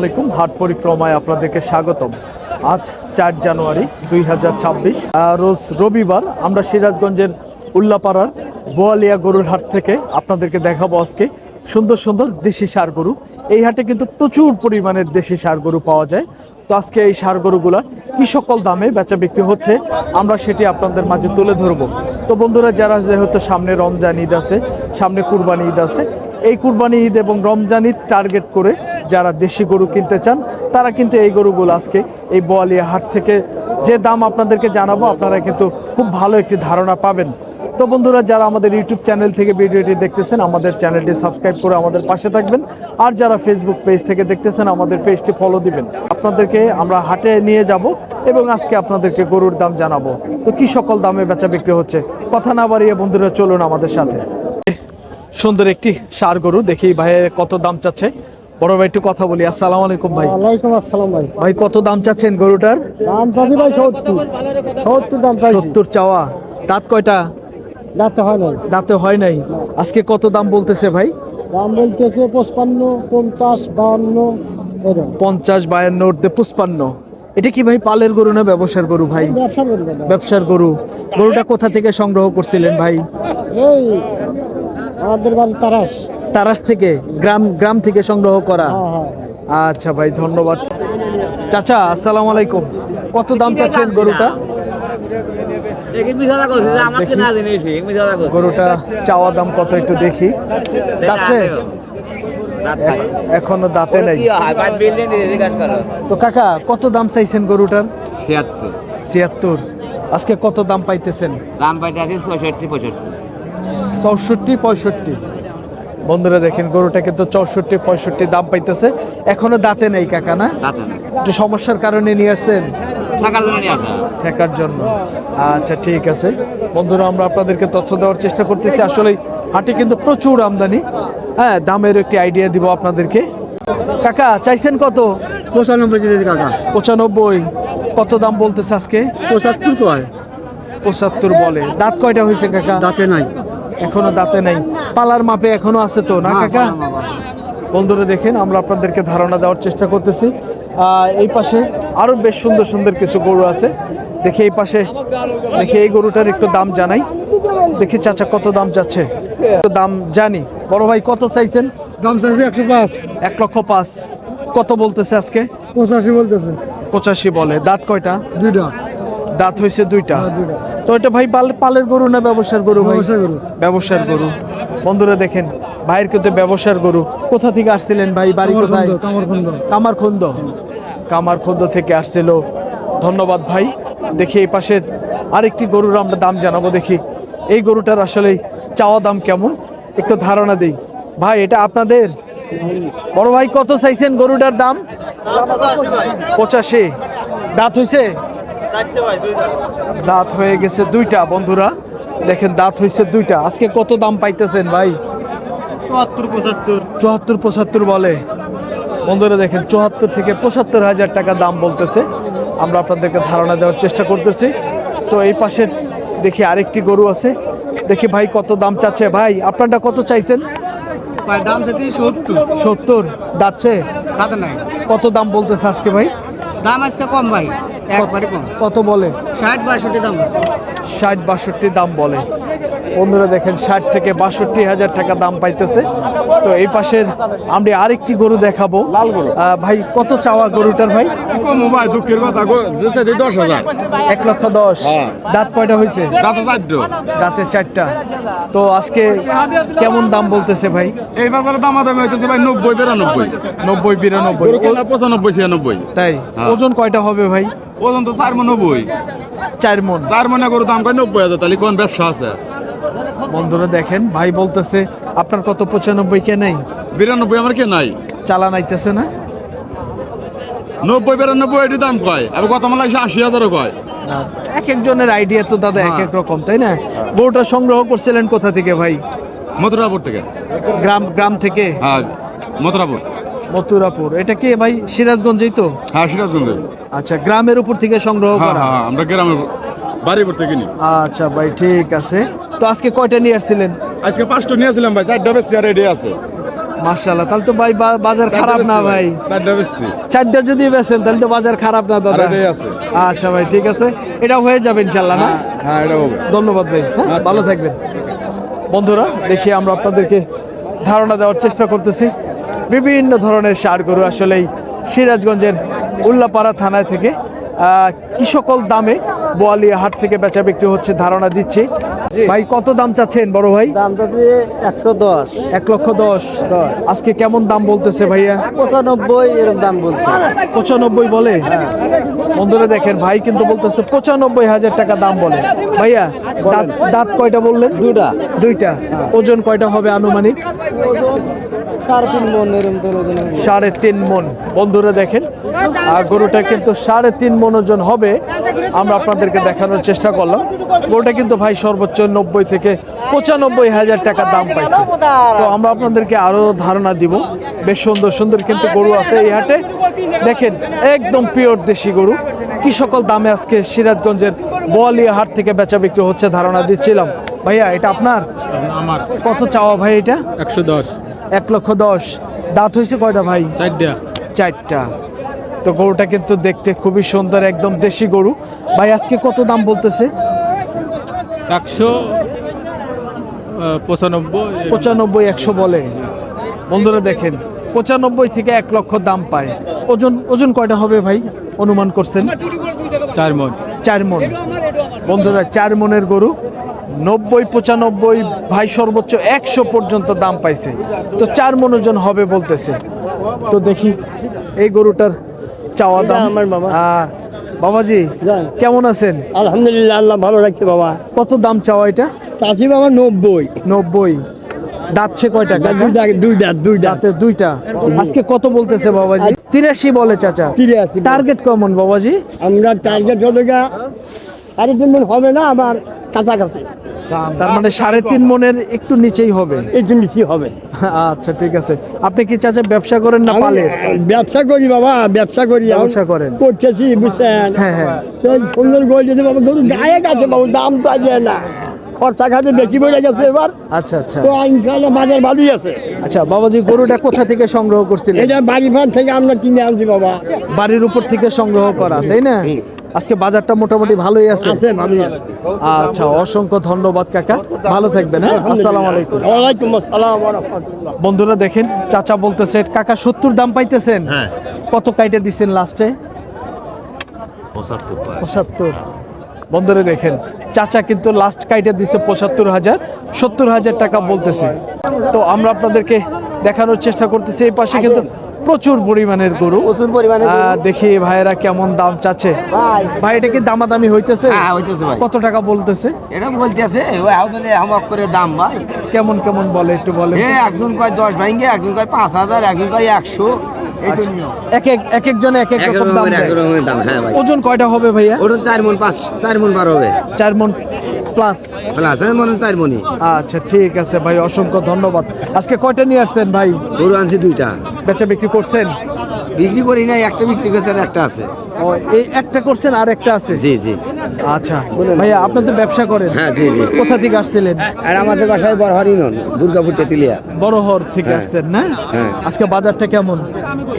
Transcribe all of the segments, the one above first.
আলাইকুম। হাট পরিক্রমায় আপনাদেরকে স্বাগতম। আজ চার জানুয়ারি দুই হাজার ছাব্বিশ রোজ রবিবার আমরা সিরাজগঞ্জের উল্লাপাড়ার বোয়ালিয়া গরুর হাট থেকে আপনাদেরকে দেখাবো আজকে সুন্দর সুন্দর দেশি সার গরু। এই হাটে কিন্তু প্রচুর পরিমাণের দেশি সার গরু পাওয়া যায়। তো আজকে এই সার গরুগুলা কি সকল দামে বেচা বিক্রি হচ্ছে, আমরা সেটি আপনাদের মাঝে তুলে ধরবো। তো বন্ধুরা, যারা যেহেতু সামনে রমজান ঈদ আছে, সামনে কুরবানি ঈদ আছে, এই কুরবানি ঈদ এবং রমজান ঈদ টার্গেট করে যারা দেশি গরু কিনতে চান, তারা কিন্তু এই গরুগুলো আজকে এই বোয়ালিয়া হাট থেকে যে দাম আপনাদেরকে জানাব, আপনারা কিন্তু খুব ভালো একটি ধারণা পাবেন। তো বন্ধুরা, যারা আমাদের ইউটিউব চ্যানেল থেকে ভিডিওটি দেখতেছেন, আমাদের চ্যানেলটি সাবস্ক্রাইব করে আমাদের পাশে থাকবেন। আর যারা ফেসবুক পেজ থেকে দেখতেছেন, আমাদের পেজটি ফলো দিবেন। আপনাদেরকে আমরা হাটে নিয়ে যাব এবং আজকে আপনাদেরকে গরুর দাম জানাব। তো কি সকল দামে বেচা বিক্রি হচ্ছে? কথা না বাড়িয়ে বন্ধুরা, চলুন আমাদের সাথে। সুন্দর একটি সার গরু, দেখি ভাইয়ের কত দাম চাচ্ছে। বড় ভাই একটু কথা বলি। আসসালামু আলাইকুম ভাই। ওয়ালাইকুম আসসালাম ভাই। ভাই কত দাম চাচ্ছেন গরুটার? দাম চাচ্ছি ভাই সত্তর। সত্তর দাম চাইছি। সত্তর চাওয়া। দাঁত কয়টা? যাতে হয় না দাঁতে হয় নাই। আজকে কত দাম বলতেছে ভাই? দাম বলতেছে পঁচপান্ন পঞ্চাশ বাউন্ন এরকম। পঞ্চাশ বায়ান্ন উর্ধে পুষ্পান্ন এটা কি ভাই পালের গরু না ব্যবসার গরু ভাই? ব্যবসা ব্যবসার গরু। গরুটা কোথা থেকে সংগ্রহ করছিলেন ভাই? এই আমাদের বাড়ি তারাস। তারাস থেকে গ্রাম গ্রাম থেকে সংগ্রহ করা। হ্যাঁ হ্যাঁ। আচ্ছা ভাই ধন্যবাদ। চাচা আসসালামু আলাইকুম। কত দাম চাচ্ছেন গরুটা? গরুটা চাওয়া দাম কত একটু দেখি। যাচ্ছে এখনও দাঁতে নাই। তো কাকা কত দাম চাইছেন গরুটার? ছিয়াত্তর। ছিয়াত্তর। আজকে কত দাম পাইতেছেন? দাম পাইতে আছে ছয়ষট্টি পঁয়ষট্টি। চৌষট্টি পঁয়ষট্টি। বন্ধুরা দেখেন গরুটা কিন্তু চৌষট্টি পঁয়ষট্টি দাম পাইতেছে। এখনও দাঁতে নেই কাকা না? একটু সমস্যার কারণে নিয়ে আসছেন? ঠেকার জন্য আচ্ছা ঠিক আছে। বন্ধুরা আমরা আপনাদেরকে তথ্য দেওয়ার চেষ্টা করতেছি। আসলে হাটে কিন্তু প্রচুর আমদানি। হ্যাঁ দামের একটি আইডিয়া দিব আপনাদেরকে। কাকা চাইছেন কত? পঁচানব্বই কাকা। পঁচানব্বই। কত দাম বলতেছে আজকে? পঁচাত্তর কয়? পঁচাত্তর বলে। দাঁত কয়টা হয়েছে কাকা? দাঁতে নাই। এখনও দাঁতে নাই। পালার মাপে এখনও আছে তো না কাকা? বন্ধুরা দেখেন আমরা আপনাদেরকে ধারণা দেওয়ার চেষ্টা করতেছি। এই পাশে আরও বেশ সুন্দর সুন্দর কিছু গরু আছে। দেখি এই পাশে দেখি এই গরুটার একটু দাম জানাই। দেখি চাচা কত দাম যাচ্ছে? দাম জানি। বড় ভাই কত চাইছেন? দাম চাইছে একশো পাঁচ। এক লক্ষ পাঁচ। কত বলতেছে আজকে? পঁচাশি বলতেছে। পঁচাশি বলে। দাঁত কয়টা? দুইটা। দাঁত হয়েছে দুইটা। দুইটা। তো এটা ভাই পাল- পালের গরু না ব্যবসার গরু ব্যবসার গরু। ব্যবসার গরু। বন্ধুরা দেখেন ভাইয়ের কিন্তু ব্যবসার গরু। কোথা থেকে আসছিলেন ভাই? বাড়ি কোথায়? কামরখন্দ। কামারখন্দ। কামারখন্দ থেকে আসছিল ধন্যবাদ ভাই। দেখি এই পাশের আরেকটি গরুর আমরা দাম জানাব দেখি। এই গরুটার আসলে চাওয়া দাম কেমন? একটু ধারণা দিই। ভাই এটা আপনাদের? বড় ভাই কত চাইছেন গরুটার দাম? পঁচাশি। দাঁত হইছে? দাঁত হয়ে গেছে দুইটা বন্ধুরা। দেখেন দাঁত হয়েছে দুইটা। আজকে কত দাম পাইতেছেন ভাই? চুয়াত্তর পঁচাত্তর। চুয়াত্তর পঁচাত্তর বলে। বন্ধুরা দেখেন চুয়াত্তর থেকে পঁচাত্তর হাজার টাকা দাম বলতেছে। আমরা আপনাদেরকে ধারণা দেওয়ার চেষ্টা করতেছি। তো এই পাশের দেখি আরেকটি গরু আছে। দেখি ভাই কত দাম চাচ্ছে? ভাই আপনারটা কত চাইছেন? ভাই দাম চাইছি সত্তর। সত্তর। নাই। কত দাম বলতেছে আজকে ভাই? দাম আজকে কম ভাই। একবারে কম। কত বলে? ষাট বাষট্টি দাম আছে। ষাট বাষট্টি দাম বলে। বন্ধুরা দেখেন ষাট থেকে বাষট্টি হাজার টাকা দাম পাইতেছে। তো এই পাশের আমরা আরেকটি গরু দেখাবো। লাল গরু। ভাই কত চাওয়া গরুটার ভাই? ভাই দুঃখের কথা দশ হাজার। এক লক্ষ দশ। হ্যাঁ। দাঁত কয়টা হয়েছে দাঁতে চারটো। দাঁতে চারটা। তো আজকে কেমন দাম বলতেছে ভাই? এই বাজারে দাম দামি হইতেছে ভাই নব্বই বিরানব্বই। নব্বই বিরানব্বই। পঁচানব্বই ছিয়ানব্বই। তাই? হ্যাঁ। ওজন কয়টা হবে ভাই? ওজন তো চার মন নব্বই। চার মন। চার মনে গরু দাম কয়? নব্বই হাজার। তাহলে কোন ব্যবসা আছে? বন্ধুরা দেখেন ভাই বলতেছে আপনার কত পঁচানব্বই কে নেই? বিরানব্বই আমার কে নাই? চালান আইতেছে না? নব্বই বিরানব্বই এটি দাম কয়? আবার কত মালা আশি হাজারও কয়? এক একজনের আইডিয়া তো দাদা এক হ্যাঁ। এক রকম তাই না? গরুটা সংগ্রহ করছিলেন কোথা থেকে ভাই? মথুরাপুর থেকে। গ্রাম গ্রাম থেকে? হ্যাঁ মথুরাপুর। মথুরাপুর। এটা কি ভাই? সিরাজগঞ্জেই তো? হ্যাঁ সিরাজগঞ্জে আচ্ছা গ্রামের উপর থেকে সংগ্রহ হ্যাঁ করা। হ্যাঁ আমরা গ্রামের বাড়ি করতে কিনি আচ্ছা ভাই ঠিক আছে। তো আজকে কয়টা নিয়ে আসছিলেন? আজকে পাঁচটা নিয়েছিলাম ভাই চারটা বেশি আর রেডি আছে। মাশাআল্লাহ তাহলে তো ভাই বাজার খারাপ না ভাই। চারটা বেশি চারটা যদি বেচেন তাহলে তো বাজার খারাপ না দাদা। আছে। আচ্ছা ভাই ঠিক আছে। এটা হয়ে যাবে ইনশাল্লাহ না? হ্যাঁ এটা হবে। ধন্যবাদ ভাই হ্যাঁ, আচ্ছা। ভালো থাকবেন। বন্ধুরা দেখি আমরা আপনাদেরকে ধারণা দেওয়ার চেষ্টা করতেছি। বিভিন্ন ধরনের সার গরু আসলে সিরাজগঞ্জের উল্লাপাড়া থানায় থেকে আহ, কি সকল দামে বোয়ালিয়া হাট থেকে বেচা বিক্রি হচ্ছে ধারণা দিচ্ছি। ভাই কত দাম চাচ্ছেন বড় ভাই? দামটা দিয়ে একশো দশ। এক লক্ষ দশ। আজকে কেমন দাম বলতেছে ভাইয়া? পঁচানব্বই এরকম দাম বলছে। পঁচানব্বই বলে? বন্ধুরা দেখেন ভাই কিন্তু বলতেছে পঁচানব্বই হাজার টাকা দাম বলে। ভাইয়া দাঁত দাঁত কয়টা বললেন? দুইটা। দুইটা। ওজন কয়টা হবে আনুমানিক? সাড়ে তিন মন মন। বন্ধুরা দেখেন আর গরুটা কিন্তু সাড়ে তিন মন ওজন হবে। আমরা আপনাদেরকে দেখানোর চেষ্টা করলাম। গরুটা কিন্তু ভাই সর্বোচ্চ নব্বই থেকে পঁচানব্বই হাজার টাকা দাম পাইছে। তো আমরা আপনাদেরকে আরও ধারণা দিব। বেশ সুন্দর সুন্দর কিন্তু গরু আছে এই হাটে। দেখেন একদম পিওর দেশি গরু। কি সকল দামে আজকে সিরাজগঞ্জের বোয়ালিয়া হাট থেকে বেচা বিক্রি হচ্ছে ধারণা দিচ্ছিলাম। ভাইয়া এটা আপনার? আমার। কত চাওয়া ভাই এটা? একশো দশ। এক লক্ষ দশ। দাঁত হয়েছে কয়টা ভাই? চারটা। চারটা। তো গরুটা কিন্তু দেখতে খুবই সুন্দর একদম দেশি গরু। ভাই আজকে কত দাম বলতেছে? একশো পঁচানব্বই। পঁচানব্বই একশো বলে। বন্ধুরা দেখেন পঁচানব্বই থেকে এক লক্ষ দাম পায়। ওজন ওজন কয়টা হবে ভাই? অনুমান করছেন? চার মন। চার মন। বন্ধুরা চার মনের গরু নব্বই পঁচানব্বই ভাই সর্বোচ্চ একশো পর্যন্ত দাম পাইছে। তো চার মন ওজন হবে বলতেছে। তো দেখি এই গরুটার চাওয়া দাম। আমার বাবা। বাবাজি কেমন আছেন? আলহামদুলিল্লাহ আল্লাহ ভালো রাখছে বাবা। কত দাম চাওয়া এটা? চাষি বাবা নব্বই। নব্বই। দাঁতছে কয়টা দুই দাঁত দুই দাঁত দুই দাঁত। দাঁতে দুইটা। আজকে কত বলতেছে বাবাজি? তিরাশি বলে চাচা। টার্গেট কেমন বাবাজি? আমরা টার্গেট গা সাড়ে তিন মন হবে না আবার কাছাকাছি। তার মানে সাড়ে তিন মনের একটু নিচেই হবে। একটু নিচি হবে। আচ্ছা ঠিক আছে। আপনি কি চাচা ব্যবসা করেন না আমি ব্যবসা করি বাবা ব্যবসা করি। ব্যবসা করেন। করতেছি বুঝছেন? হ্যাঁ, হ্যাঁ। সুন্দর গোল যদি বাবা গরু গায়ে গেছে বাবু দাম পাই যায় না। খরচা খাতে বেশি বেড়ে গেছে এবার। আচ্ছা আচ্ছা। তো ইনশাল্লাহ বাজার ভালোই আছে। আচ্ছা বাবাজি গরুটা কোথা থেকে সংগ্রহ করছিলেন? এটা বাড়ি থেকে আমরা কিনে আনছি বাবা। বাড়ির উপর থেকে সংগ্রহ করা তাই না? আজকে বাজারটা মোটামুটি ভালোই আছে। আচ্ছা অসংখ্য ধন্যবাদ কাকা। ভালো থাকবেন হ্যাঁ? আসসালামু আলাইকুম। ওয়ালাইকুম আসসালাম বন্ধুরা দেখেন চাচা বলতেছে কাকা সত্তর দাম পাইতেছেন? হ্যাঁ। কত কাইটে দিচ্ছেন লাস্টে? পঁচাত্তর পঁচাত্তর। বন্ধুরা দেখেন চাচা কিন্তু লাস্ট কাইটে দিচ্ছে পঁচাত্তর হাজার সত্তর হাজার টাকা বলতেছে। তো আমরা আপনাদেরকে দেখানোর চেষ্টা করতেছি এই পাশে কিন্তু প্রচুর পরিমাণের গরু। প্রচুর পরিমাণে দেখি ভাইয়েরা কেমন দাম চাচ্ছে। ভাই। এটা কি দামাদামি হইতেছে? হ্যাঁ হইতেছে ভাই। কত টাকা বলতেছে? এটা বলতেছে হামক করে দাম ভাই। কেমন কেমন বলে একটু বলে একজন কয় দশ ভাঙ্গে একজন কয় পাঁচ হাজার একজন কয় একশো। এক এক এক একজনে এক এক রকম দাম দেয়। দাম হ্যাঁ ভাই। ওজন কয়টা হবে ভাইয়া? ওটা চার মন পাঁচ চার মন বার হবে। চার মন প্লাস আচ্ছা ঠিক আছে ভাই অসংখ্য ধন্যবাদ। আজকে কয়টা নিয়ে আসছেন ভাই? গরু আনছি দুইটা। বেচা বিক্রি করছেন? বিক্রি করি নাই একটা বিক্রি করছে আর একটা আছে। ও এই একটা করছেন আর একটা আছে? জি জি। আচ্ছা ভাইয়া আপনি তো ব্যবসা করেন। হ্যাঁ জি জি। কোথা থেকে আসছিলেন? আর আমাদের বাসায় বড় হরি নন দুর্গাপুর তেতুলিয়া। বড় হর থেকে হ্যাঁ। আসছেন না? হ্যাঁ। আজকে বাজারটা কেমন?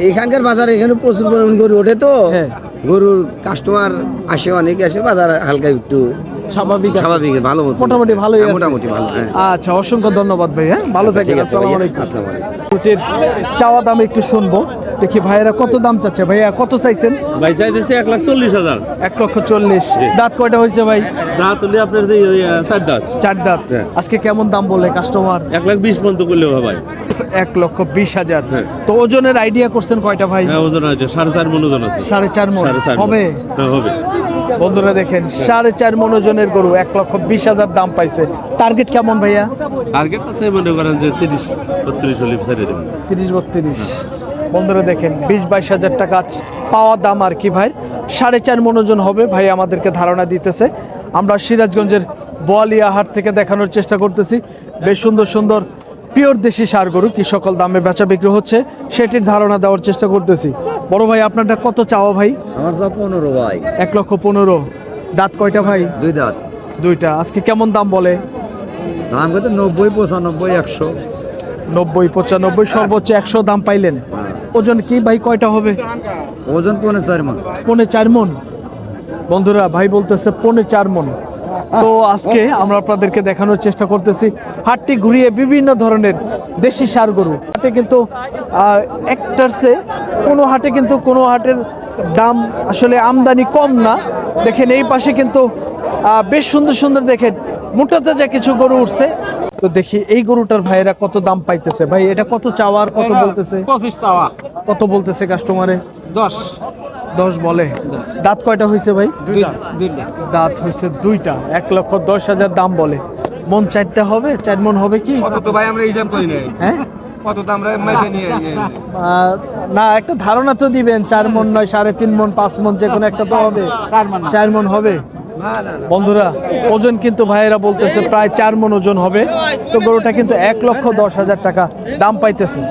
এখানকার বাজার এখানে প্রচুর পরিমাণ গরু ওঠে তো। হ্যাঁ। গরুর কাস্টমার আসে অনেকে আসে বাজার হালকা একটু স্বাভাবিক স্বাভাবিক ভালো মোটামুটি ভালোই হ্যাঁ, আছে। মোটামুটি ভালো হ্যাঁ। আচ্ছা অসংখ্য ধন্যবাদ ভাই হ্যাঁ? ভালো আচ্ছা, আছে আসসালামু আলাইকুম। আসসালামু আলাইকুম। চাওয়া দাম একটু শুনব। দেখি ভাইয়েরা কত দাম চাচ্ছে? ভাইয়া কত চাইছেন? ভাই চাইতেছে এক লাখ চল্লিশ হাজার। এক লক্ষ চল্লিশ। দাঁত কয়টা হয়েছে ভাই? দাঁত হলে আপনার যে চার দাঁত। চার দাঁত। আজকে কেমন দাম বলে কাস্টমার? এক লাখ বিশ পর্যন্ত করলেও হবে ভাই। এক লক্ষ বিশ হাজার। তো ওজনের আইডিয়া করছেন কয়টা ভাই? ওজন আছে সাড়ে চার মন ওজন আছে। সাড়ে চার মন। হবে? হ্যাঁ হবে। বন্ধুরা দেখেন সাড়ে চার মন ওজনের গরু এক লক্ষ বিশ হাজার দাম পাইছে। টার্গেট কেমন ভাইয়া? টার্গেট আছে মনে করেন যে তিরিশ বত্রিশ হলে ছেড়ে দেবেন। তিরিশ বত্রিশ। বন্ধুরা দেখেন বিশ বাইশ হাজার টাকা পাওয়া দাম আর কি ভাই। সাড়ে চার মন ওজন হবে ভাই আমাদেরকে ধারণা দিতেছে। আমরা সিরাজগঞ্জের বোয়ালিয়া হাট থেকে দেখানোর চেষ্টা করতেছি। বেশ সুন্দর সুন্দর পিওর দেশি সার গরু কি সকল দামে বেচা বিক্রি হচ্ছে সেটির ধারণা দেওয়ার চেষ্টা করতেছি। বড় ভাই আপনারটা কত চাওয়া ভাই? আমার পনেরো ভাই। এক লক্ষ পনেরো। দাঁত কয়টা ভাই? দুই দাঁত। দুইটা। আজকে কেমন দাম বলে? দাম কত? নব্বই পঁচানব্বই একশো। নব্বই পঁচানব্বই সর্বোচ্চ একশো দাম পাইলেন। ওজন কি ভাই কয়টা হবে? ওজন পনেরো চার মন। পনে চার মন। বন্ধুরা ভাই বলতেছে পনে চার মন। তো আজকে আমরা আপনাদেরকে দেখানোর চেষ্টা করতেছি হাটটি ঘুরিয়ে বিভিন্ন ধরনের দেশি সার গরু। হাটে কিন্তু একটার চেয়ে কোনো হাটে কিন্তু কোনো হাটের দাম আসলে আমদানি কম না। দেখেন এই পাশে কিন্তু বেশ সুন্দর সুন্দর দেখেন মোটাতে যা কিছু গরু উঠছে। তো দেখি এই গরুটার ভাইয়েরা কত দাম পাইতেছে। ভাই এটা কত চাওয়ার কত বলতেছে? পঁচিশ চাওয়া। কত বলতেছে কাস্টমারে দশ। দশ বলে। দাঁত কয়টা হয়েছে ভাই? দুইটা। দাঁত হয়েছে দুইটা। এক লক্ষ দশ হাজার দাম বলে। মন চারটা হবে? চার মন হবে কি? ভাই আমরা হিসাব করি নাই। হ্যাঁ? না একটা ধারণা তো দিবেন চার মন নয় সাড়ে তিন মন পাঁচ মন যে কোনো একটা তো হবে। চার মন হবে? বন্ধুরা ওজন কিন্তু ভাইয়েরা বলতেছে প্রায় চার মন ওজন হবে। তো গরুটা কিন্তু এক লক্ষ দশ হাজার টাকা দাম পাইতেছে।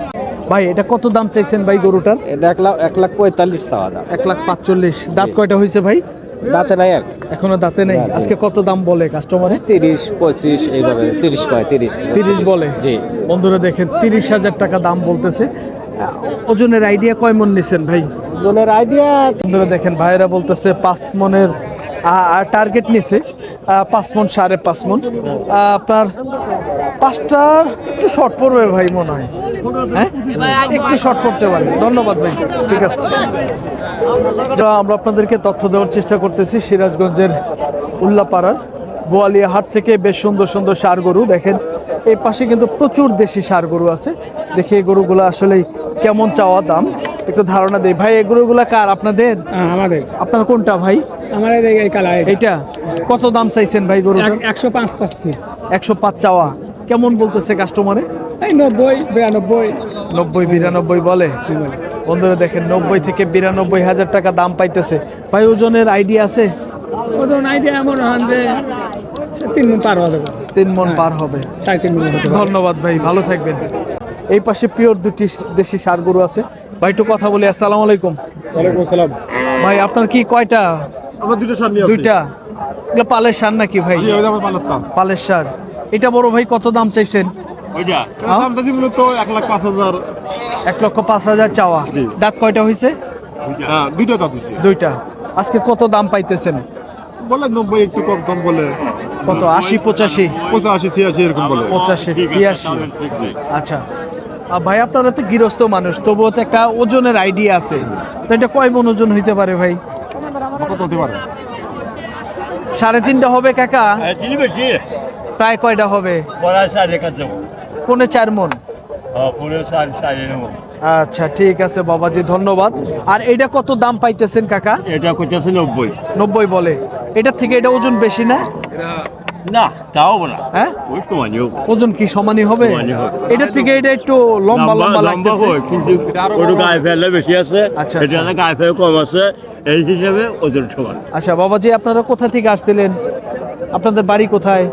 ভাই এটা কত দাম চাইছেন ভাই গরুটার? এটা এক লাখ এক লাখ পঁয়তাল্লিশ চাওয়া দাম। এক লাখ পাঁচচল্লিশ। দাঁত কয়টা হয়েছে ভাই? দাঁতে নাই আর এখনও দাঁতে নেই। আজকে কত দাম বলে কাস্টমারে তিরিশ পঁচিশ এইভাবে তিরিশ কয় তিরিশ। তিরিশ বলে? জি। বন্ধুরা দেখেন তিরিশ হাজার টাকা দাম বলতেছে। ওজনের আইডিয়া কয় মন নিছেন ভাই? ওজনের আইডিয়া বন্ধুরা দেখেন ভাইরা বলতেছে পাঁচ মনের টার্গেট নিছে। পাঁচ মন সাড়ে পাঁচ মন। আপনার পাঁচটার একটু শর্ট পড়বে ভাই মনে হয়। হ্যাঁ? একটু শর্ট পড়তে পারে। ধন্যবাদ ভাই ঠিক আছে। যা আমরা আপনাদেরকে তথ্য দেওয়ার চেষ্টা করতেছি সিরাজগঞ্জের উল্লাপাড়ার। বোয়ালিয়া হাট থেকে বেশ সুন্দর সুন্দর সার গরু দেখেন এই পাশে কিন্তু প্রচুর দেশি সার গরু আছে। দেখি এই গরুগুলো আসলে কেমন চাওয়া দাম? একটু ধারণা দেই। ভাই এই গরুগুলা কার? আপনাদের? আমাদের। আপনার কোনটা ভাই? আমার এই কালার এইটা? কত দাম চাইছেন ভাই গরু একশো পাঁচ পাচ্ছি একশো পাঁচ চাওয়া। কেমন বলতেছে কাস্টমারে এই নব্বই বিরানব্বই। নব্বই বিরানব্বই বলে? বন্ধুরা দেখেন নব্বই থেকে বিরানব্বই হাজার টাকা দাম পাইতেছে। ভাই ওজনের আইডিয়া আছে? ওজন আইডিয়া এমন তিন মন পার যাবে। তিন মন পার হবে। সাড়ে তিন মন ধন্যবাদ ভাই ভালো থাকবেন। এই পাশে পিওর দুটি দেশি সার গরু আছে। ভাই একটু কথা বলি আসসালামু আলাইকুম। ওয়ালাইকুম আসসালাম। ভাই আপনার কি কয়টা? আমার দুটো সার নিয়ে দুইটা? এগুলো পালের সার নাকি ভাই? পালের সার। এটা বড় ভাই কত দাম চাইছেন? ওইটা। দাম চাচ্ছি মূলত এক লাখ পাঁচ হাজার। এক লক্ষ পাঁচ হাজার চাওয়া। দাঁত কয়টা হয়েছে হ্যাঁ দুইটা দাঁত দিচ্ছি দুইটা। আজকে কত দাম পাইতেছেন? বলে নব্বই একটু কম কম বলে। কত? আশি পঁচাশি? পঁচাশি ছিয়াশি এরকম বলে। পঁচাশি ছিয়াশি। আচ্ছা। আর ভাই আপনারা তো গৃহস্থ মানুষ তবুও তো একটা ওজনের আইডিয়া আছে। তো এটা কয় মন ওজন হইতে পারে ভাই? কত হতে পারে? সাড়ে তিনটা হবে কাকা? প্রায় কয়টা হবে? পড়া সাড়ে কাজ যাব পৌনে চার মন। পুরো সাড়ে সাড়ে নেব আচ্ছা ঠিক আছে বাবাজি ধন্যবাদ। আর এটা কত দাম পাইতেছেন কাকা? এটা করতেছে নব্বই। নব্বই বলে। এটার থেকে এটা ওজন বেশি না? না তাও বলা হ্যাঁ? ওজন কি সমানই হবে। এটার থেকে এটা একটু লম্বা লম্বা লাগতেছে। কিন্তু ওটা গায়ে ফেললে বেশি আছে। আচ্ছা, এটা আচ্ছা। গায়ে ফেলে কম আছে। এই হিসাবে ওজন সমান। আচ্ছা বাবাজি আপনারা কোথা থেকে আসছিলেন? আপনাদের বাড়ি কোথায়?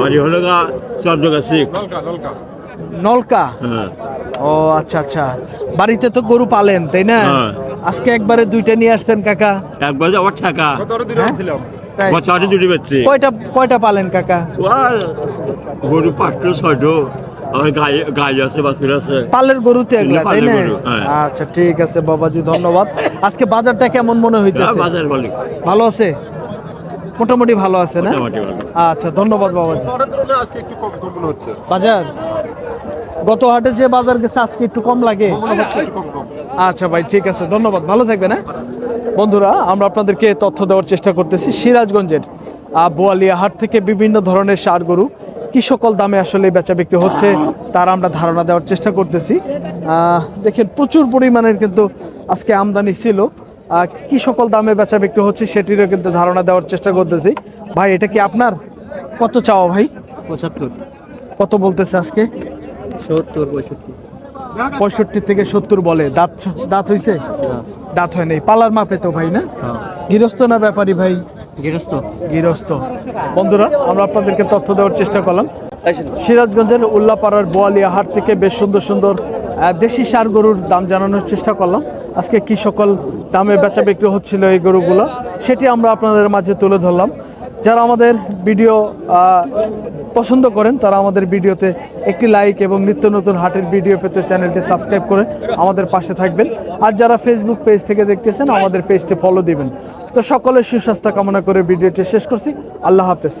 বাড়ি হলো গা চন্দ্রগাছি নলকা? হ্যাঁ। ও আচ্ছা আচ্ছা। বাড়িতে তো গরু পালেন তাই না? হ্যাঁ। আজকে একবারে দুইটা নিয়ে আসছেন কাকা? একবার আবার টাকা বছরে দুটি বেচছে। কয়টা কয়টা পালেন কাকা? গরু পাঁচটো ছয়টো। আর গায়ে গায়ে আছে বাছুর আছে। পালের গরুতে এগুলা তাই না? হ্যাঁ। আচ্ছা ঠিক আছে বাবাজি ধন্যবাদ। আজকে বাজারটা কেমন মনে হইতেছে? বাজার বলে ভালো আছে? মোটামুটি ভালো আছে না? আচ্ছা ধন্যবাদ হচ্ছে বাজার? গত হাটে যে বাজার গেছে আজকে একটু কম লাগে? আচ্ছা ভাই ঠিক আছে ধন্যবাদ। ভালো থাকবেন হ্যাঁ? বন্ধুরা আমরা আপনাদেরকে তথ্য দেওয়ার চেষ্টা করতেছি। সিরাজগঞ্জের বোয়ালিয়া হাট থেকে বিভিন্ন ধরনের সার গরু কি সকল দামে আসলে বেচা বিক্রি হচ্ছে তার আমরা ধারণা দেওয়ার চেষ্টা করতেছি। দেখেন প্রচুর পরিমাণের কিন্তু আজকে আমদানি ছিল। কি সকল দামে বেচা বিক্রি হচ্ছে সেটিরও কিন্তু ধারণা দেওয়ার চেষ্টা করতেছি। ভাই এটা কি আপনার? কত চাওয়া ভাই? পঁচাত্তর। কত বলতেছে আজকে? সত্তর পঁয়ষট্টি। পঁয়ষট্টি থেকে সত্তর বলে। দাঁত দাঁত হইছে? দাঁত হয় নাই। পালার মাপে তো ভাই না? গৃহস্থ না ব্যাপারী ভাই? গৃহস্থ। গৃহস্থ। বন্ধুরা আমরা আপনাদেরকে তথ্য দেওয়ার চেষ্টা করলাম। সিরাজগঞ্জের উল্লাপাড়ার বোয়ালিয়া হাট থেকে বেশ সুন্দর সুন্দর দেশি সার গরুর দাম জানানোর চেষ্টা করলাম। আজকে কি সকল দামে বেচা বিক্রি হচ্ছিল এই গরুগুলো, সেটি আমরা আপনাদের মাঝে তুলে ধরলাম। যারা আমাদের ভিডিও পছন্দ করেন, তারা আমাদের ভিডিওতে একটি লাইক এবং নিত্য নতুন হাটের ভিডিও পেতে চ্যানেলটি সাবস্ক্রাইব করে আমাদের পাশে থাকবেন। আর যারা ফেসবুক পেজ থেকে দেখতেছেন, আমাদের পেজটি ফলো দিবেন। তো সকলের সুস্বাস্থ্য কামনা করে ভিডিওটি শেষ করছি। আল্লাহ হাফেজ।